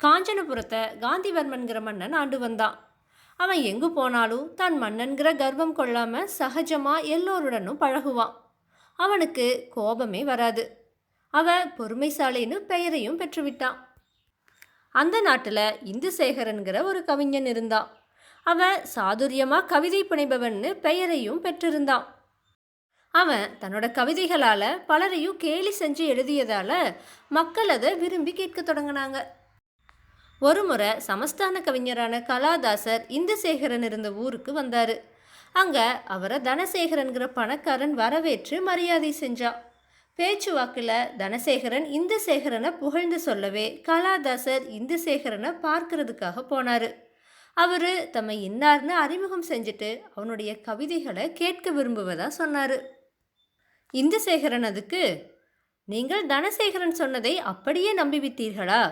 காஞ்சனபுரத்தை காந்திவர்மன்கிற மன்னன் ஆண்டு வந்தான். அவன் எங்கு போனாலும் தான் மன்னன்கிற கர்வம் கொள்ளாமல் சகஜமாக எல்லோருடனும் பழகுவான். அவனுக்கு கோபமே வராது. அவன் பொறுமைசாலின்னு பெயரையும் பெற்றுவிட்டான். அந்த நாட்டில் இந்துசேகரன்கிற ஒரு கவிஞன் இருந்தான். அவன் சாதுரியமாக கவிதை புனைபவன்னு பெயரையும் பெற்றிருந்தான். அவன் தன்னோட கவிதைகளால் பலரையும் கேலி செஞ்சு எழுதியதால் மக்கள் அதை விரும்பி கேட்க தொடங்கினாங்க. ஒருமுறை சமஸ்தான கவிஞரான கலாதாசர் இந்துசேகரன் இருந்த ஊருக்கு வந்தார். அங்கே அவரை தனசேகரன்கிற பணக்காரன் வரவேற்று மரியாதை செஞ்சா. பேச்சுவாக்கில் தனசேகரன் இந்துசேகரனை புகழ்ந்து சொல்லவே கலாதாசர் இந்துசேகரனை பார்க்கறதுக்காக போனார். அவர் தம்மை இன்னார்னு அறிமுகம் செஞ்சுட்டு அவனுடைய கவிதைகளை கேட்க விரும்புவதாக சொன்னார். இந்துசேகரன் அதுக்கு நீங்கள் தனசேகரன் சொன்னதை அப்படியே நம்பிவிட்டீர்களா?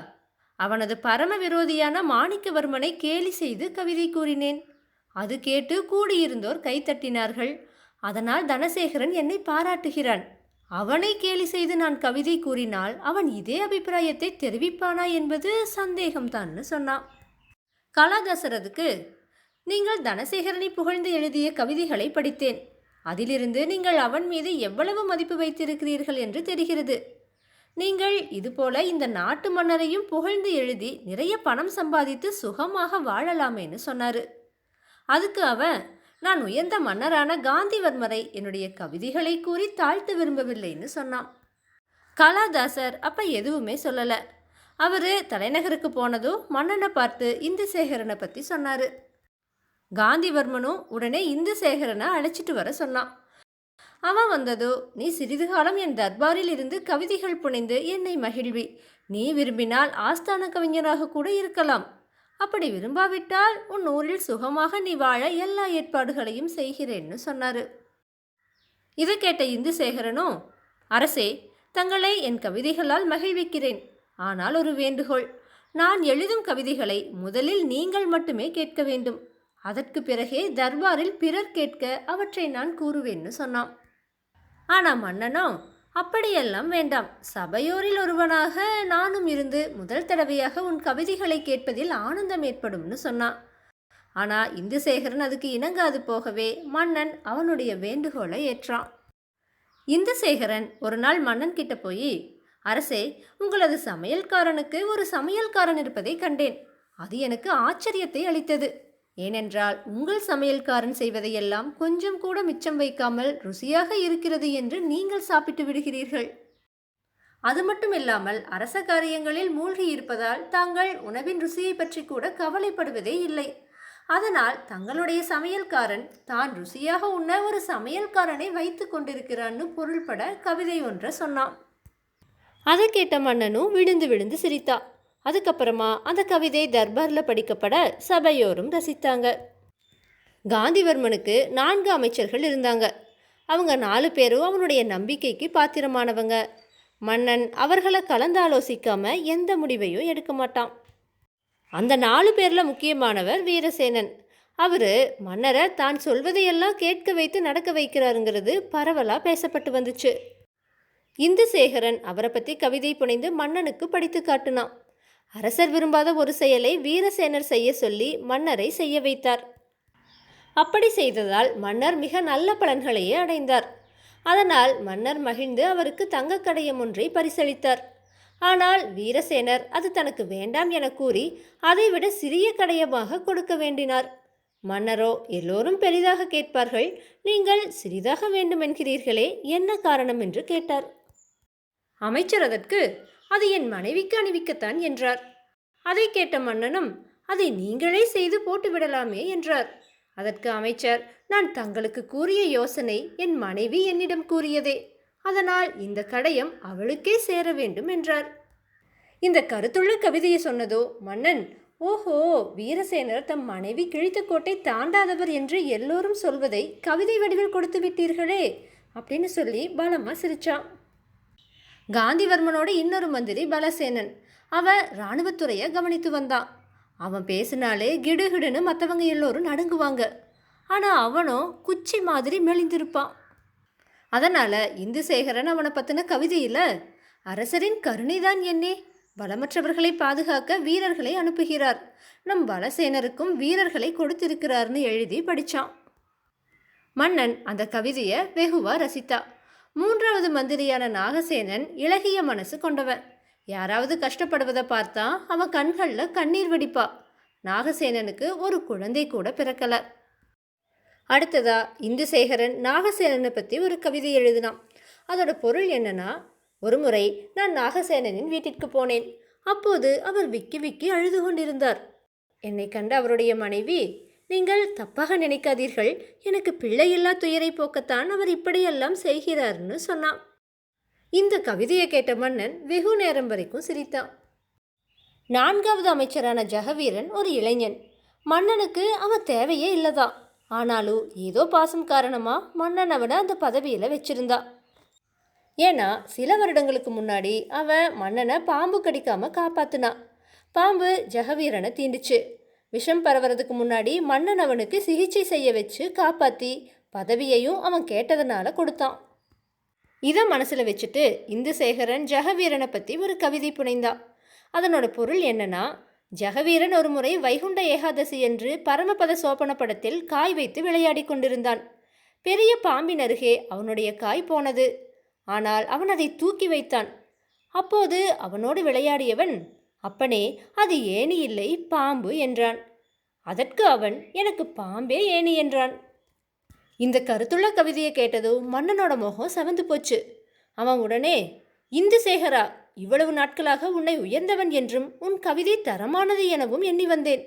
அவனது பரம விரோதியான மாணிக்கவர்மனை கேலி செய்து கவிதை கூறினேன். அது கேட்டு கூடியிருந்தோர் கைத்தட்டினார்கள் அதனால் தனசேகரன் என்னை பாராட்டுகிறான். அவனை கேலி செய்து நான் கவிதை கூறினால் அவன் இதே அபிப்பிராயத்தை தெரிவிப்பானா என்பது சந்தேகம்தான்னு சொன்னான். கலாதாசரதுக்கு நீங்கள் தனசேகரனை புகழ்ந்து எழுதிய கவிதைகளை படித்தேன். அதிலிருந்து நீங்கள் அவன் மீது எவ்வளவு மதிப்பு வைத்திருக்கிறீர்கள் என்று தெரிகிறது. நீங்கள் இதுபோல இந்த நாட்டு மன்னரையும் புகழ்ந்து எழுதி நிறைய பணம் சம்பாதித்து சுகமாக வாழலாமேன்னு சொன்னாரு. அதுக்கு அவன் நான் உயர்ந்த மன்னரான காந்திவர்மரை என்னுடைய கவிதைகளை கூறி தாழ்த்த விரும்பவில்லைன்னு சொன்னான். கலாதாசர் அப்ப எதுவுமே சொல்லல. அவரு தலைநகருக்கு போனதும் மன்னனை பார்த்து இந்துசேகரனை பத்தி சொன்னாரு. காந்திவர்மனும் உடனே இந்துசேகரனை அழைச்சிட்டு வர சொன்னான். அவன் வந்ததோ நீ சிறிது காலம் என் தர்பாரில் இருந்து கவிதைகள் புனைந்து என்னை மகிழ்வி. நீ விரும்பினால் ஆஸ்தான கவிஞராக கூட இருக்கலாம். அப்படி விரும்பாவிட்டால் உன் ஊரில் சுகமாக நீ வாழ எல்லா ஏற்பாடுகளையும் செய்கிறேன்னு சொன்னார். இதை கேட்ட இந்துசேகரனோ அரசே தங்களை என் கவிதைகளால் மகிழ்விக்கிறேன். ஆனால் ஒரு வேண்டுகோள். நான் எழுதும் கவிதைகளை முதலில் நீங்கள் மட்டுமே கேட்க வேண்டும். அதற்கு பிறகே தர்பாரில் பிறர் கேட்க அவற்றை நான் கூறுவேன்னு சொன்னான். ஆனா மன்னனோ அப்படியெல்லாம் வேண்டாம். சபையோரில் ஒருவனாக நானும் இருந்து முதல் தடவையாக உன் கவிதைகளை கேட்பதில் ஆனந்தம் ஏற்படும்னு சொன்னான். ஆனா இந்துசேகரன் அதுக்கு இணங்காது போகவே மன்னன் அவனுடைய வேண்டுகோளை ஏற்றான். இந்துசேகரன் ஒரு நாள் மன்னன் கிட்ட போய் அரசே உங்களது சமையல்காரனுக்கு ஒரு சமையல்காரன் இருப்பதை கண்டேன். அது எனக்கு ஆச்சரியத்தை அளித்தது. ஏனென்றால் உங்கள் சமையல்காரன் செய்வதையெல்லாம் கொஞ்சம் கூட மிச்சம் வைக்காமல் ருசியாக இருக்கிறது என்று நீங்கள் சாப்பிட்டு விடுகிறீர்கள். அது மட்டும் இல்லாமல் அரச காரியங்களில் மூழ்கி இருப்பதால் தாங்கள் உணவின் ருசியை பற்றி கூட கவலைப்படுவதே இல்லை. அதனால் தங்களுடைய சமையல்காரன் தான் ருசியாக உண்ண ஒரு சமையல்காரனை வைத்து கொண்டிருக்கிறான்னு பொருள்பட கவிதை ஒன்றை சொன்னான். அதை கேட்ட மன்னனும் விழுந்து விழுந்து சிரித்தா. அதுக்கப்புறமா அந்த கவிதை தர்பாரில் படிக்கப்பட சபையோரும் ரசித்தாங்க. காந்திவர்மனுக்கு நான்கு அமைச்சர்கள் இருந்தாங்க. அவங்க நாலு பேரும் அவனுடைய நம்பிக்கைக்கு பாத்திரமானவங்க. மன்னன் அவர்களை கலந்தாலோசிக்காம எந்த முடிவையும் எடுக்க மாட்டான். அந்த நாலு பேரில் முக்கியமானவர் வீரசேனன். அவர் மன்னரை தான் சொல்வதையெல்லாம் கேட்க வைத்து நடக்க வைக்கிறாருங்கிறது பரவலாக பேசப்பட்டு வந்துச்சு. இந்துசேகரன் அவரை பற்றி கவிதை புனைந்து மன்னனுக்கு படித்து காட்டினான். அரசர் விரும்பாத ஒரு செயலை வீரசேனர் செய்ய சொல்லி மன்னரை செய்ய வைத்தார். அப்படி செய்ததால் மன்னர் மிக நல்ல பலன்களையே அடைந்தார். அதனால் மன்னர் மகிழ்ந்து அவருக்கு தங்கக் கடையம் ஒன்றை பரிசளித்தார். ஆனால் வீரசேனர் அது தனக்கு வேண்டாம் என கூறி அதைவிட சிறிய கடையமாக கொடுக்க வேண்டினார். மன்னரோ எல்லோரும் பெரிதாக கேட்பார்கள். நீங்கள் சிறிதாக வேண்டுமென்கிறீர்களே என்ன காரணம் என்று கேட்டார். அமைச்சர் அதற்கு அது என் மனைவிக்கு அணிவிக்கத்தான் என்றார். அதை கேட்ட மன்னனும் அதை நீங்களே செய்து போட்டு விடலாமே என்றார். அதற்கு அமைச்சர் நான் தங்களுக்கு கூறிய யோசனை என் மனைவி என்னிடம் கூறியதே. அதனால் இந்த கடையம் அவளுக்கே சேர வேண்டும் என்றார். இந்த கருத்துள்ள கவிதையை சொன்னதோ மன்னன் ஓஹோ வீரசேனர் தம் மனைவி கிழித்த கோட்டை தாண்டாதவர் என்று எல்லோரும் சொல்வதை கவிதை வடிவில் கொடுத்து விட்டீர்களே அப்படின்னு சொல்லி பலமாக சிரிச்சான். காந்திவர்மனோட இன்னொரு மந்திரி பலசேனன். அவன் இராணுவத்துறையை கவனித்து வந்தான் அவன் பேசினாலே கிடுகிடுன்னு மற்றவங்க எல்லோரும் நடுங்குவாங்க. ஆனால் அவனும் குச்சி மாதிரி மெலிந்திருப்பான் அதனால் இந்துசேகரன் அவனை பற்றின கவிதையில் அரசரின் கருணைதான் என்னே. பலமற்றவர்களை பாதுகாக்க வீரர்களை அனுப்புகிறார். நம் பலசேனருக்கும் வீரர்களை கொடுத்திருக்கிறார்னு எழுதி படித்தான் மன்னன் அந்த கவிதையை வெகுவா ரசித்தா. மூன்றாவது மந்திரியான நாகசேனன் இலகிய மனசு கொண்டவன். யாராவது கஷ்டப்படுவதை பார்த்தா அவன் கண்களில் கண்ணீர் வெடிப்பா. நாகசேனனுக்கு ஒரு குழந்தை கூட பிறக்கல. அடுத்ததா இந்துசேகரன் நாகசேனனை பற்றி ஒரு கவிதை எழுதினான். அதோட பொருள் என்னன்னா ஒருமுறை நான் நாகசேனனின் வீட்டிற்கு போனேன். அப்போது அவர் விக்கி விக்கி அழுது கொண்டிருந்தார். என்னை கண்ட அவருடைய மனைவி நீங்கள் தப்பாக நினைக்காதீர்கள். எனக்கு பிள்ளையில்லா துயரை போக்கத்தான் அவர் இப்படியெல்லாம் செய்கிறார்னு சொன்னான். இந்த கவிதையை கேட்ட மன்னன் வெகு நேரம் வரைக்கும் சிரித்தான். நான்காவது அமைச்சரான ஜெகவீரன் ஒரு இளைஞன். மன்னனுக்கு அவன் தேவையே இல்லைதான் ஆனாலும் ஏதோ பாசம் காரணமாக மன்னன் அவனை அந்த பதவியில் வச்சிருந்தா. ஏன்னா சில வருடங்களுக்கு முன்னாடி அவன் மன்னனை பாம்பு கடிக்காமல் காப்பாத்துனான். பாம்பு ஜெகவீரனை தீண்டுச்சு. விஷம் பரவுறதுக்கு முன்னாடி மன்னன் அவனுக்கு சிகிச்சை செய்ய வச்சு காப்பாற்றி பதவியையும் அவன் கேட்டதுனால கொடுத்தான். இதை மனசில் வச்சுட்டு இந்துசேகரன் ஜெகவீரனை பற்றி ஒரு கவிதை புனைந்தான். அதனோட பொருள் என்னன்னா ஜெகவீரன் ஒரு முறை வைகுண்ட ஏகாதசி என்று பரமபத சோபன படத்தில் காய் வைத்து விளையாடி கொண்டிருந்தான். பெரிய பாம்பின் அருகே அவனுடைய காய் போனது. ஆனால் அவன் அதை தூக்கி வைத்தான். அப்போது அவனோடு விளையாடியவன் அப்பனே அது ஏணி இல்லை பாம்பு என்றான். அதற்கு அவன் எனக்கு பாம்பே ஏணி என்றான். இந்த கருத்துள்ள கவிதையை கேட்டதும் மன்னனோட முகம் செவந்து போச்சு. அவன் உடனே இந்து சேகரா இவ்வளவு நாட்களாக உன்னை உயர்ந்தவன் என்றும் உன் கவிதை தரமானது எனவும் எண்ணி வந்தேன்.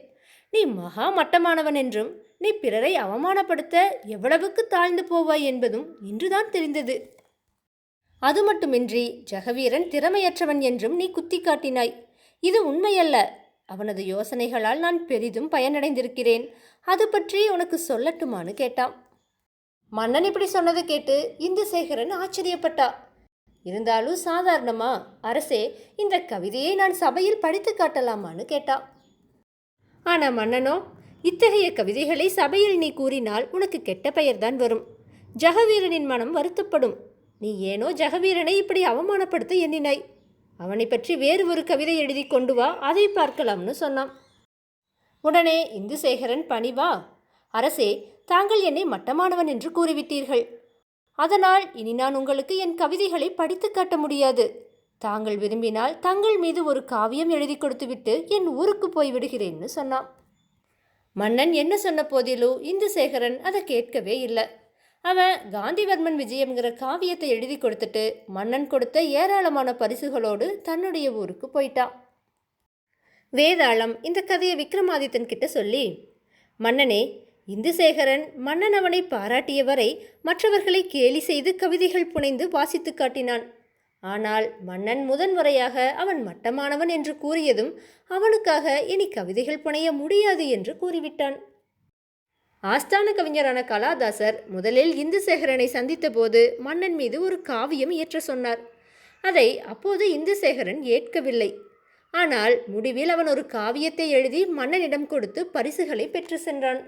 நீ மகா மட்டமானவன் என்றும் நீ பிறரை அவமானப்படுத்த எவ்வளவுக்கு தாழ்ந்து போவாய் என்பதும் இன்றுதான் தெரிந்தது. அது மட்டுமின்றி ஜெகவீரன் திறமையற்றவன் என்றும் நீ குத்தி காட்டினாய் இது உண்மையல்ல. அவனது யோசனைகளால் நான் பெரிதும் பயனடைந்திருக்கிறேன். அது பற்றி உனக்கு சொல்லட்டுமான்னு கேட்டான். மன்னன் இப்படி சொன்னதை கேட்டு இந்துசேகரன் ஆச்சரியப்பட்டா. இருந்தாலும் சாதாரணமா அரசே இந்த கவிதையை நான் சபையில் படித்து காட்டலாமான்னு கேட்டான். ஆனா மன்னனோ இத்தகைய கவிதைகளை சபையில் நீ கூறினால் உனக்கு கெட்ட பெயர்தான் வரும். ஜெகவீரனின் மனம் வருத்தப்படும். நீ ஏனோ ஜெகவீரனை இப்படி அவமானப்படுத்த எண்ணினாய். அவனை பற்றி வேறு ஒரு கவிதை எழுதி கொண்டு வா அதை பார்க்கலாம்னு சொன்னான். உடனே இந்துசேகரன் பணிவா அரசே தாங்கள் என்னை மட்டமானவன் என்று கூறிவிட்டீர்கள். அதனால் இனி நான் உங்களுக்கு என் கவிதைகளை படித்து காட்ட முடியாது. தாங்கள் விரும்பினால் தங்கள் மீது ஒரு காவியம் எழுதி கொடுத்துவிட்டு என் ஊருக்கு போய் விடுகிறேன்னு சொன்னான். மன்னன் என்ன சொன்ன போதிலும் இந்துசேகரன் அதை கேட்கவே இல்லை. அவன் காந்திவர்மன் விஜயம்ங்கிற காவியத்தை எழுதி கொடுத்துட்டு மன்னன் கொடுத்த ஏராளமான பரிசுகளோடு தன்னுடைய ஊருக்கு போயிட்டான். வேதாளம் இந்த கதையை விக்ரமாதித்தன் கிட்ட சொல்லி மன்னனே இந்துசேகரன் மன்னன் அவனை பாராட்டிய வரை மற்றவர்களை கேலி செய்து கவிதைகள் புனைந்து வாசித்து காட்டினான். ஆனால் மன்னன் முதன்முறையாக அவன் மட்டமானவன் என்று கூறியதும் அவனுக்காக இனி கவிதைகள் புனைய முடியாது என்று கூறிவிட்டான். ஆஸ்தான கவிஞரான கலாதாசர் முதலில் இந்துசேகரனை சந்தித்தபோது மன்னன் மீது ஒரு காவியம் இயற்ற சொன்னார். அதை அப்போது இந்துசேகரன் ஏற்கவில்லை. ஆனால் முடிவில் அவன் ஒரு காவியத்தை எழுதி மன்னனிடம் கொடுத்து பரிசுகளை பெற்று சென்றான்.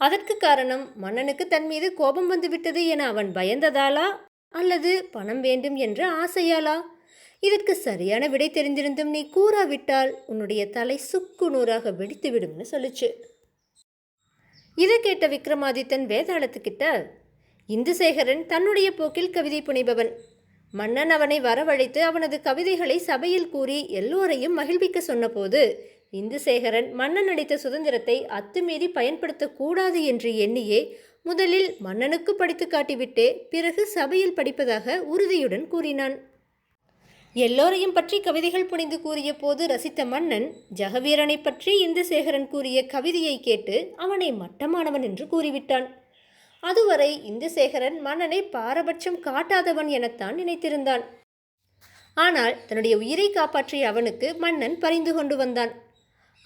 அதற்கு காரணம் மன்னனுக்கு தன் மீது கோபம் வந்துவிட்டது என அவன் பயந்ததாலா? அல்லது பணம் வேண்டும் என்ற ஆசையாலா? இதற்கு சரியான விடை தெரிந்திருந்தும் நீ கூறாவிட்டால் உன்னுடைய தலை சுக்கு நூறாக வெடித்து விடும்னு சொல்லுச்சு. இதை கேட்ட விக்ரமாதித்தன் வேதாளத்துக்கிட்ட இந்துசேகரன் தன்னுடைய போக்கில் கவிதை புனைபவன். மன்னன் அவனை வரவழைத்து அவனது கவிதைகளை சபையில் கூறி எல்லோரையும் மகிழ்விக்க சொன்னபோது இந்துசேகரன் மன்னன் அளித்த சுதந்திரத்தை அத்துமீறி பயன்படுத்தக்கூடாது என்று எண்ணியே முதலில் மன்னனுக்கு படித்து காட்டிவிட்டே பிறகு சபையில் படிப்பதாக உறுதியுடன் கூறினான். எல்லோரையும் பற்றி கவிதைகள் புனிந்து கூறிய போது ரசித்த மன்னன் ஜெகவீரனை பற்றி இந்துசேகரன் கூறிய கவிதையை கேட்டு அவனை மட்டமானவன் என்று கூறிவிட்டான். அதுவரை இந்துசேகரன் மன்னனை பாரபட்சம் காட்டாதவன் எனத்தான் நினைத்திருந்தான். ஆனால் தன்னுடைய உயிரை காப்பாற்றிய அவனுக்கு மன்னன் பரிந்து கொண்டு வந்தான்.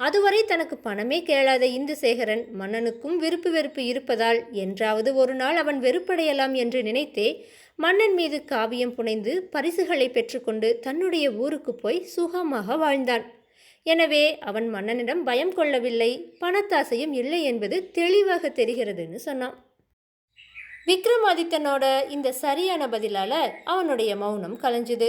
அதுவரை தனக்கு பணமே கேளாத இந்துசேகரன் மன்னனுக்கும் விருப்பு வெறுப்பு இருப்பதால் என்றாவது ஒரு நாள் அவன் வெறுப்படையலாம் என்று நினைத்தே மன்னன் மீது காவியம் புனைந்து பரிசுகளை பெற்றுக்கொண்டு தன்னுடைய ஊருக்கு போய் சுகமாக வாழ்ந்தான். எனவே அவன் மன்னனிடம் பயம் கொள்ளவில்லை பணத்தாசையும் இல்லை என்பது தெளிவாக தெரிகிறதுன்னு சொன்னான். விக்ரமாதித்தனோட இந்த சரியான பதிலால அவனுடைய மௌனம் கலைஞ்சுது.